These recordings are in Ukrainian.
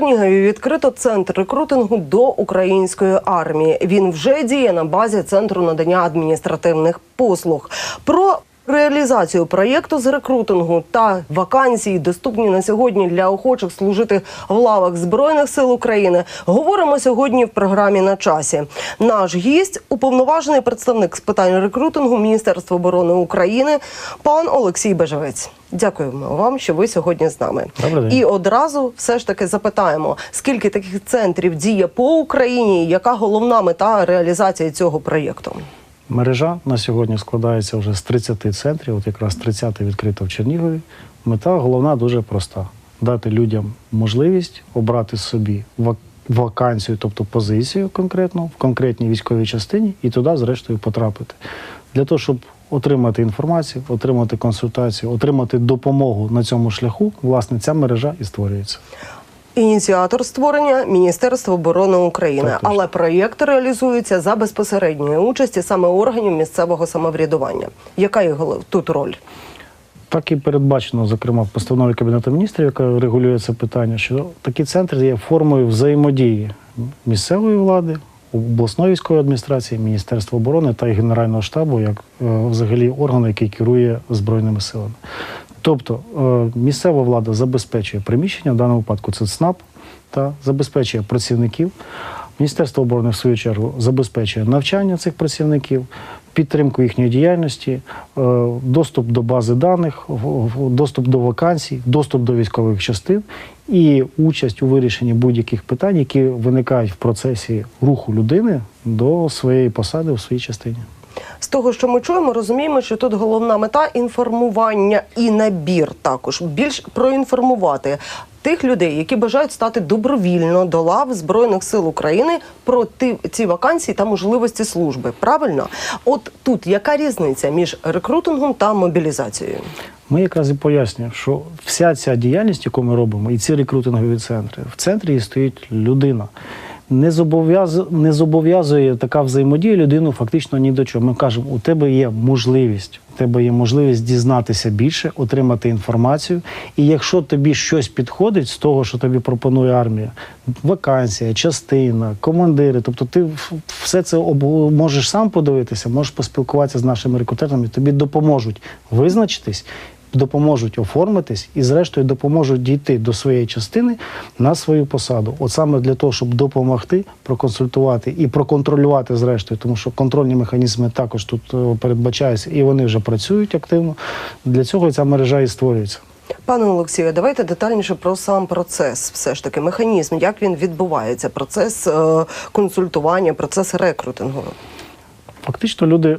Чернігові відкрито центр рекрутингу до української армії. Він вже діє на базі центру надання адміністративних послуг. Про реалізацію проєкту з рекрутингу та вакансії, доступні на сьогодні для охочих служити в лавах збройних сил України. Говоримо сьогодні в програмі на часі. Наш гість уповноважений представник з питань рекрутингу Міністерства оборони України, пан Олексій Бежевець. Дякуємо вам, що ви сьогодні з нами. І одразу все ж таки запитаємо, скільки таких центрів діє по Україні, яка головна мета реалізації цього проєкту? Мережа на сьогодні складається вже з 30 центрів, от якраз 30 відкрито в Чернігові. Мета головна дуже проста: дати людям можливість обрати собі вакансію, тобто позицію конкретно в конкретній військовій частині, і туди, зрештою, потрапити. Для того, щоб отримати інформацію, отримати консультацію, отримати допомогу на цьому шляху, власне, ця мережа і створюється. Ініціатор створення Міністерство оборони України, Так, але проєкт реалізується за безпосередньої участі саме органів місцевого самоврядування. Яка його тут роль? Так і передбачено, зокрема, в постанові Кабінету міністрів, яка регулює це питання, що такі центри є формою взаємодії місцевої влади, обласної військової адміністрації, Міністерства оборони та й Генерального штабу, як е, взагалі органу, який керує збройними силами. Тобто е, місцева влада забезпечує приміщення, в даному випадку це ЦНАП, та забезпечує працівників. Міністерство оборони, в свою чергу, забезпечує навчання цих працівників, підтримку їхньої діяльності, е, доступ до бази даних, доступ до вакансій, доступ до військових частин і участь у вирішенні будь-яких питань, які виникають в процесі руху людини до своєї посади в своїй частині. З того, що ми чуємо, розуміємо, що тут головна мета інформування і набір також більш проінформувати тих людей, які бажають стати добровільно до лав збройних сил України про ці вакансії та можливості служби. Правильно, от тут яка різниця між рекрутингом та мобілізацією? Ми якраз і пояснюємо, що вся ця діяльність, яку ми робимо, і ці рекрутингові центри, в центрі стоїть людина. Не зобов'яз... не зобов'язує така взаємодія людину фактично ні до чого. Ми кажемо, у тебе є можливість, у тебе є можливість дізнатися більше, отримати інформацію. І якщо тобі щось підходить з того, що тобі пропонує армія, вакансія, частина, командири, тобто ти все це можеш сам подивитися, можеш поспілкуватися з нашими рекрутерами, тобі допоможуть визначитись допоможуть оформитись і, зрештою, допоможуть дійти до своєї частини на свою посаду. От саме для того, щоб допомогти, проконсультувати і проконтролювати, зрештою, тому що контрольні механізми також тут е, передбачаються, і вони вже працюють активно. Для цього ця мережа і створюється. Пане Олексію, давайте детальніше про сам процес, все ж таки, механізм, як він відбувається, процес е, консультування, процес рекрутингу. Фактично, люди,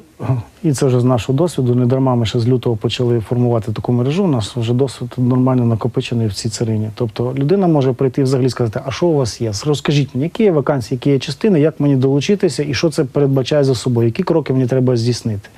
і це вже з нашого досвіду, не дарма ми ще з лютого почали формувати таку мережу. У нас вже досвід нормально накопичений в цій царині. Тобто людина може прийти взагалі сказати, а що у вас є? Розкажіть мені, які є вакансії, які є частини, як мені долучитися і що це передбачає за собою, які кроки мені треба здійснити.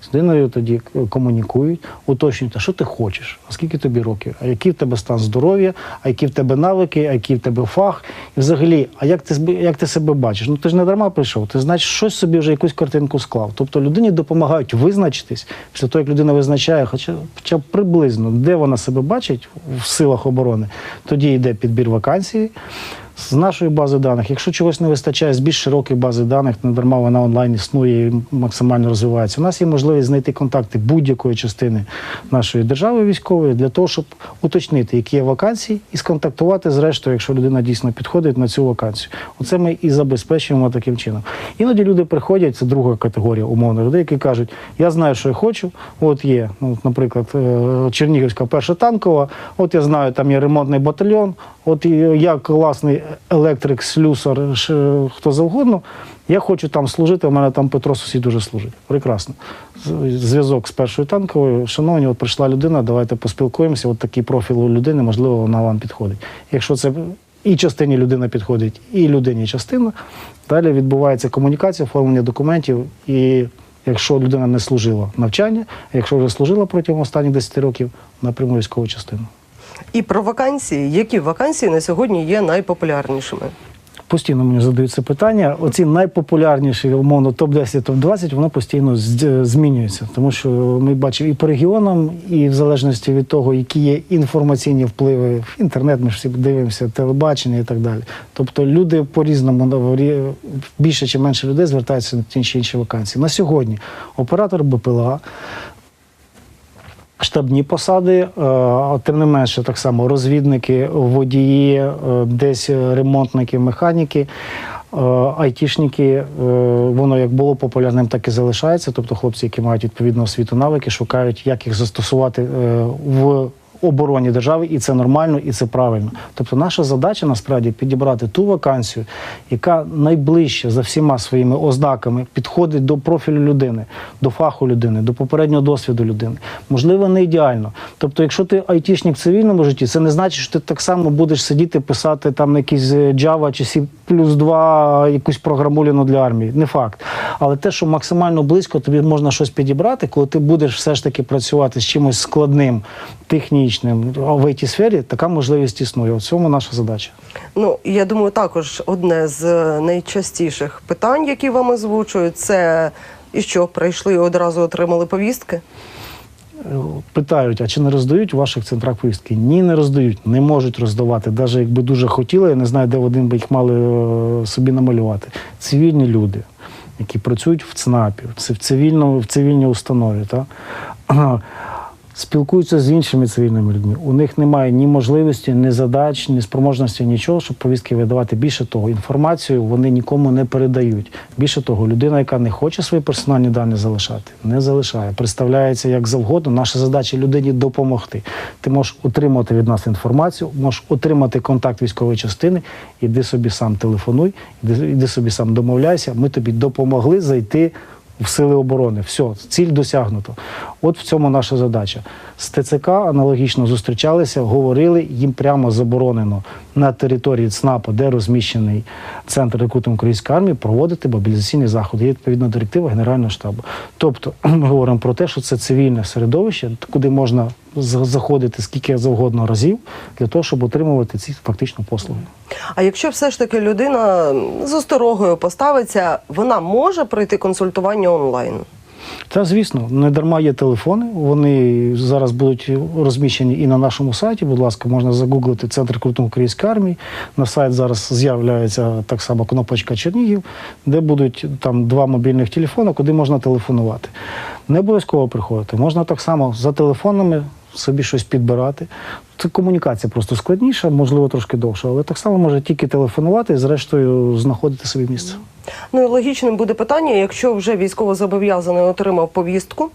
З людиною тоді комунікують, уточнюють, а що ти хочеш, а скільки тобі років, а який в тебе стан здоров'я, а які в тебе навики, а який в тебе фах, і взагалі, а як ти як ти себе бачиш? Ну ти ж не дарма прийшов, ти значить щось собі вже якусь картинку склав. Тобто людині допомагають визначитись після того, як людина визначає, хоча, хоча б приблизно, де вона себе бачить в силах оборони, тоді йде підбір вакансії. З нашої бази даних, якщо чогось не вистачає з більш широкої бази даних, не дарма вона онлайн існує і максимально розвивається. У нас є можливість знайти контакти будь-якої частини нашої держави військової для того, щоб уточнити, які є вакансії, і сконтактувати зрештою, якщо людина дійсно підходить на цю вакансію. Оце ми і забезпечуємо таким чином. Іноді люди приходять, це друга категорія умовних людей, які кажуть: я знаю, що я хочу. От є, ну, наприклад, е, Чернігівська перша танкова, от я знаю, там є ремонтний батальйон, от я класний електрик, слюсар, хто завгодно. Я хочу там служити, у мене там Петро сусід дуже служить. Прекрасно. Зв'язок з першою танковою. Шановні, от прийшла людина, давайте поспілкуємося. От такий профіль у людини, можливо, вона вам підходить. Якщо це і частині людина підходить, і людині частина, далі відбувається комунікація, оформлення документів і. Якщо людина не служила навчання, якщо вже служила протягом останніх 10 років, напряму військову частину. І про вакансії, які вакансії на сьогодні є найпопулярнішими? Постійно мені задають це питання. Оці найпопулярніші, умовно, топ-10, топ-20, воно постійно змінюється. Тому що ми бачимо і по регіонам, і в залежності від того, які є інформаційні впливи в інтернет, ми ж всі дивимося, телебачення і так далі. Тобто люди по-різному на- більше чи менше людей звертаються на ті чи інші вакансії. На сьогодні оператор БПЛА штабні посади, е, тим не менше, так само розвідники, водії, е, десь ремонтники, механіки. е, Айтішники, воно як було популярним, так і залишається. Тобто хлопці, які мають відповідну освіту навики, шукають, як їх застосувати в обороні держави, і це нормально, і це правильно. Тобто, наша задача насправді підібрати ту вакансію, яка найближче за всіма своїми ознаками підходить до профілю людини, до фаху людини, до попереднього досвіду людини. Можливо, не ідеально. Тобто, якщо ти айтішник в цивільному житті, це не значить, що ти так само будеш сидіти, писати там на якийсь е, Java чи C плюс 2 якусь програмуліну для армії. Не факт. Але те, що максимально близько тобі можна щось підібрати, коли ти будеш все ж таки працювати з чимось складним, технічним в it сфері, така можливість існує. У цьому наша задача. Ну, я думаю, також одне з е, найчастіших питань, які вам озвучують, це і що прийшли і одразу отримали повістки. Питають, а чи не роздають у ваших центрах повістки? Ні, не роздають, не можуть роздавати. Навіть якби дуже хотіли, я не знаю, де один би їх мали е, собі намалювати. Цивільні люди, які працюють в ЦНАПі, в цивільному, в цивільній установі, та? Спілкуються з іншими цивільними людьми. У них немає ні можливості, ні задач, ні спроможності, нічого, щоб повістки видавати. Більше того, інформацію вони нікому не передають. Більше того, людина, яка не хоче свої персональні дані залишати, не залишає. Представляється як завгодно. Наша задача людині допомогти. Ти можеш отримати від нас інформацію, можеш отримати контакт військової частини. Іди собі сам телефонуй, іди, іди собі сам домовляйся. Ми тобі допомогли зайти в сили оборони. Все, ціль досягнуто. От в цьому наша задача. З ТЦК аналогічно зустрічалися, говорили, їм прямо заборонено на території ЦНАПа, де розміщений центр рекрутингу української армії, проводити мобілізаційні заходи. Є відповідна директива Генерального штабу. Тобто ми говоримо про те, що це цивільне середовище, куди можна заходити скільки завгодно разів для того, щоб отримувати ці фактично послуги. А якщо все ж таки людина з осторогою поставиться, вона може пройти консультування онлайн. Та звісно, не дарма є телефони. Вони зараз будуть розміщені і на нашому сайті. Будь ласка, можна загуглити центр крутого української армії. На сайт зараз з'являється так само кнопочка Чернігів, де будуть там два мобільних телефони, куди можна телефонувати. Не обов'язково приходити. Можна так само за телефонами собі щось підбирати. Це комунікація просто складніша, можливо, трошки довша, але так само може тільки телефонувати і, зрештою, знаходити собі місце. Ну і логічним буде питання, якщо вже військовозобов'язаний отримав повістку,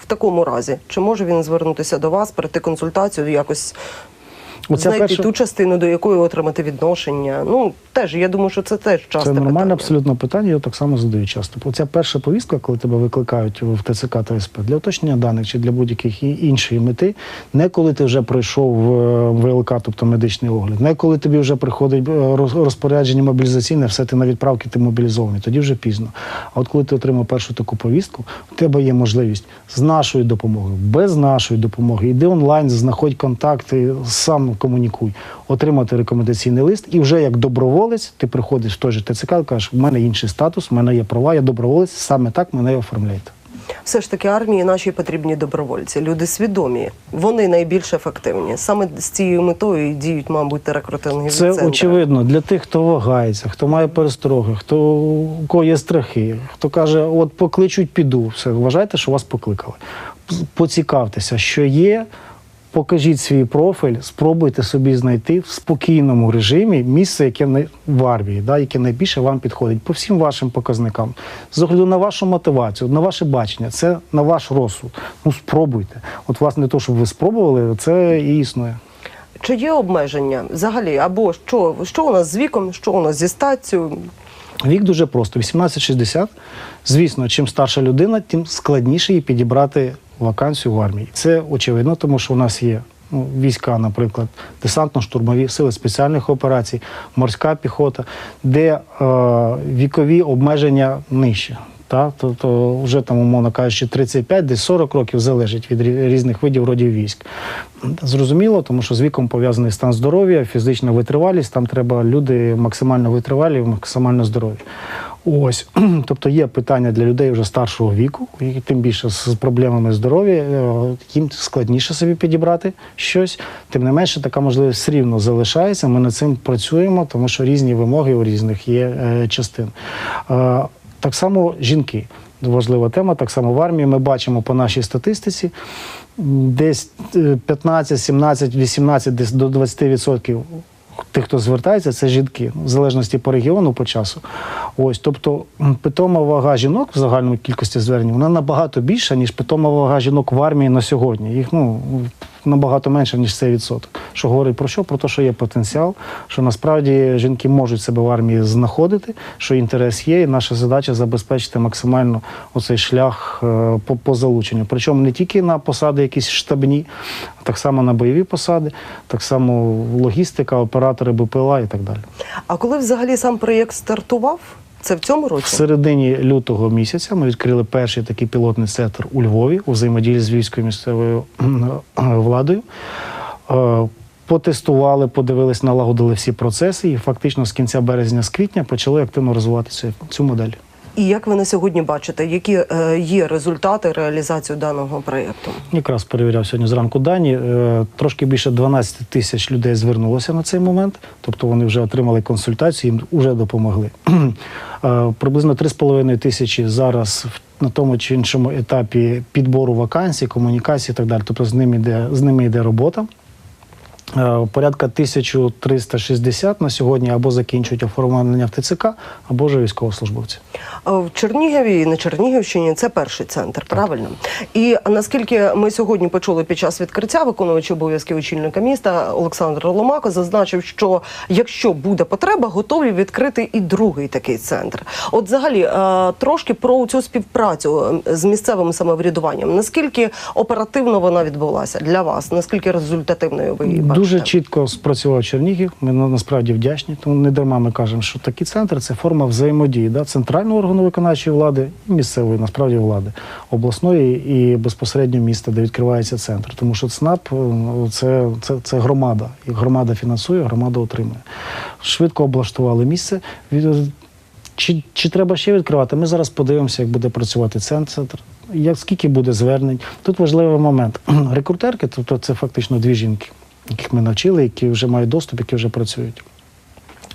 в такому разі, чи може він звернутися до вас, пройти консультацію, якось Оця знайти перша- ту частину, до якої отримати відношення? Ну теж я думаю, що це теж часто Це нормальне питання. абсолютно питання, його так само задають часто. Оця перша повістка, коли тебе викликають в ТЦК та СП для уточнення даних чи для будь-яких іншої мети, не коли ти вже пройшов е, ВЛК, тобто медичний огляд, не коли тобі вже приходить е, розпорядження мобілізаційне, все ти на відправки, ти мобілізований, тоді вже пізно. А от коли ти отримав першу таку повістку, у тебе є можливість з нашою допомогою, без нашої допомоги, йди онлайн, знаходь контакти, сам комунікуй, отримати рекомендаційний лист, і вже як доброволець ти приходиш в той же ТЦК і кажеш, в мене інший статус, в мене є права, я доброволець, саме так мене і оформляйте. Все ж таки армії наші потрібні добровольці, люди свідомі. Вони найбільш ефективні. Саме з цією метою і діють, мабуть, рекрутингові Це центри. очевидно для тих, хто вагається, хто має перестороги, хто у кого є страхи, хто каже, от покличуть, піду. Все, вважайте, що вас покликали. Поцікавтеся, що є. Покажіть свій профіль, спробуйте собі знайти в спокійному режимі місце, яке не в армії, да, яке найбільше вам підходить по всім вашим показникам. З огляду на вашу мотивацію, на ваше бачення, це на ваш розсуд. Ну спробуйте. От власне, то, щоб ви спробували, це і існує. Чи є обмеження взагалі? Або що, що у нас з віком, що у нас зі статтю? Вік дуже просто: 18-60. Звісно, чим старша людина, тим складніше їй підібрати вакансію в армії. Це очевидно, тому що у нас є ну, війська, наприклад, десантно-штурмові сили спеціальних операцій, морська піхота, де е, вікові обмеження нижче. Та, то, то вже там, умовно кажучи, 35, десь 40 років залежить від різних видів родів військ. Зрозуміло, тому що з віком пов'язаний стан здоров'я, фізична витривалість. Там треба люди максимально витривалі, максимально здорові. Ось, тобто є питання для людей вже старшого віку, і тим більше з проблемами здоров'я, е, їм складніше собі підібрати щось. Тим не менше, така можливість все рівно залишається. Ми над цим працюємо, тому що різні вимоги у різних є е, частин. Е, так само жінки. Важлива тема. Так само в армії ми бачимо по нашій статистиці десь е, 15, 17, 18, десь до 20% тих, хто звертається, це жінки, в залежності по регіону, по часу. Ось, тобто питома вага жінок в загальному кількості звернень вона набагато більша, ніж питома вага жінок в армії на сьогодні. Їх ну набагато менше, ніж цей відсоток. Що говорить про що? Про те, що є потенціал, що насправді жінки можуть себе в армії знаходити, що інтерес є, і наша задача забезпечити максимально оцей шлях е, по, по залученню. Причому не тільки на посади якісь штабні, а так само на бойові посади, так само логістика, оператори БПЛА і так далі. А коли взагалі сам проєкт стартував? Це в цьому В році? середині лютого місяця ми відкрили перший такий пілотний центр у Львові у взаємодії з Львівською місцевою владою. Е, Потестували, подивились, налагодили всі процеси, і фактично з кінця березня, з квітня почали активно розвивати цю модель. І як ви на сьогодні бачите, які е, є результати реалізації даного проєкту? Якраз перевіряв сьогодні зранку дані. Е, Трошки більше 12 тисяч людей звернулося на цей момент, тобто вони вже отримали консультацію, їм вже допомогли. Е, Приблизно 3,5 тисячі зараз в- на тому чи іншому етапі підбору вакансій, комунікації і так далі. Тобто з ними йде, з ними йде робота. Е, Порядка 1360 на сьогодні або закінчують оформлення в ТЦК, або вже військовослужбовці. В Чернігові і на Чернігівщині це перший центр, правильно? І наскільки ми сьогодні почули під час відкриття, виконуючи обов'язки очільника міста Олександр Ломако зазначив, що якщо буде потреба, готові відкрити і другий такий центр. От, взагалі, е, трошки про цю співпрацю е, з місцевим самоврядуванням. Наскільки оперативно вона відбулася для вас? Наскільки результативною ви її бачите? Дуже чітко спрацював Чернігів. Ми насправді вдячні. Тому не дарма ми кажемо, що такий центр це форма взаємодії да? центрального органу виконавчої влади і місцевої насправді влади, обласної і безпосередньо міста, де відкривається центр. Тому що ЦНАП е, це, це, це громада. І громада фінансує, громада отримує. Швидко облаштували місце. Від- Чи, чи треба ще відкривати? Ми зараз подивимося, як буде працювати центр. Як скільки буде звернень? Тут важливий момент. Рекрутерки, тобто це фактично дві жінки, яких ми навчили, які вже мають доступ, які вже працюють.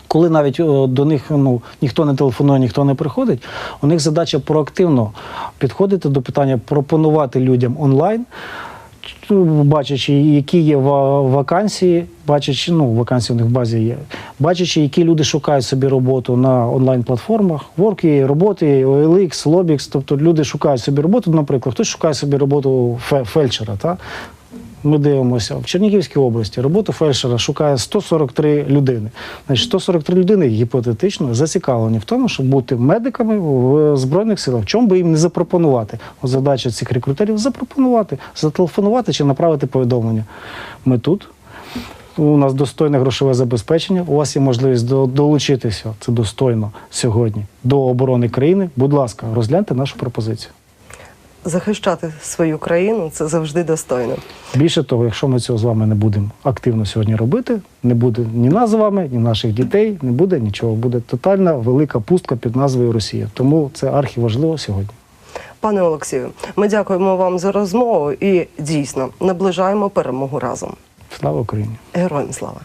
Коли навіть до них ну, ніхто не телефонує, ніхто не приходить, у них задача проактивно підходити до питання, пропонувати людям онлайн, бачачи, які є вакансії, бачачи, ну, вакансії у них в базі є, бачачи, які люди шукають собі роботу на онлайн-платформах, Work.ua, роботи, OLX, Lobix, тобто люди шукають собі роботу, наприклад, хтось шукає собі роботу фельдшера. Та? Ми дивимося в Чернігівській області роботу фельдшера шукає 143 людини. Значить, 143 людини гіпотетично зацікавлені в тому, щоб бути медиками в збройних силах. Чому би їм не запропонувати? От задача цих рекрутерів запропонувати, зателефонувати чи направити повідомлення. Ми тут. У нас достойне грошове забезпечення. У вас є можливість долучитися це достойно сьогодні до оборони країни. Будь ласка, розгляньте нашу пропозицію. Захищати свою країну це завжди достойно. Більше того, якщо ми цього з вами не будемо активно сьогодні робити, не буде ні нас з вами, ні наших дітей, не буде нічого. Буде тотальна велика пустка під назвою Росія. Тому це архіважливо сьогодні. Пане Олексію, ми дякуємо вам за розмову і дійсно наближаємо перемогу разом. Слава Україні! Героям слава!